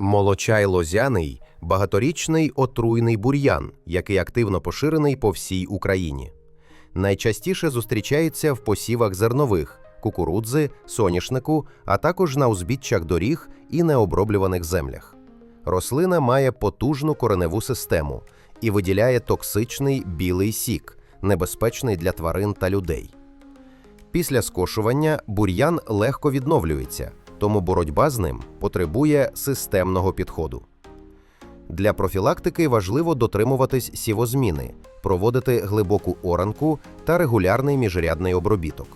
Молочай лозяний багаторічний отруйний бур'ян, який активно поширений по всій Україні. Найчастіше зустрічається в посівах зернових, кукурудзи, соняшнику, а також на узбіччях доріг і необроблюваних землях. Рослина має потужну кореневу систему і виділяє токсичний білий сік, небезпечний для тварин та людей. Після скошування бур'ян легко відновлюється, тому боротьба з ним потребує системного підходу. Для профілактики важливо дотримуватись сівозміни, проводити глибоку оранку та регулярний міжрядний обробіток.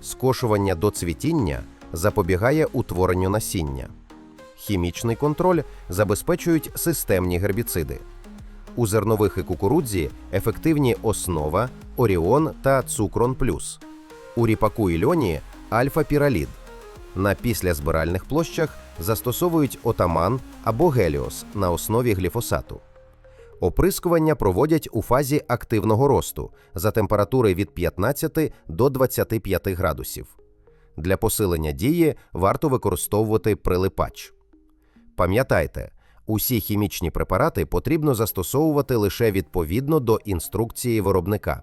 Скошування до цвітіння запобігає утворенню насіння. Хімічний контроль забезпечують системні гербіциди. У зернових і кукурудзі ефективні основа, оріон та цукрон плюс. У ріпаку і льоні альфа-піралід. На післязбиральних площах застосовують отаман або геліос на основі гліфосату. Оприскування проводять у фазі активного росту за температури від 15 до 25 градусів. Для посилення дії варто використовувати прилипач. Пам'ятайте, усі хімічні препарати потрібно застосовувати лише відповідно до інструкції виробника.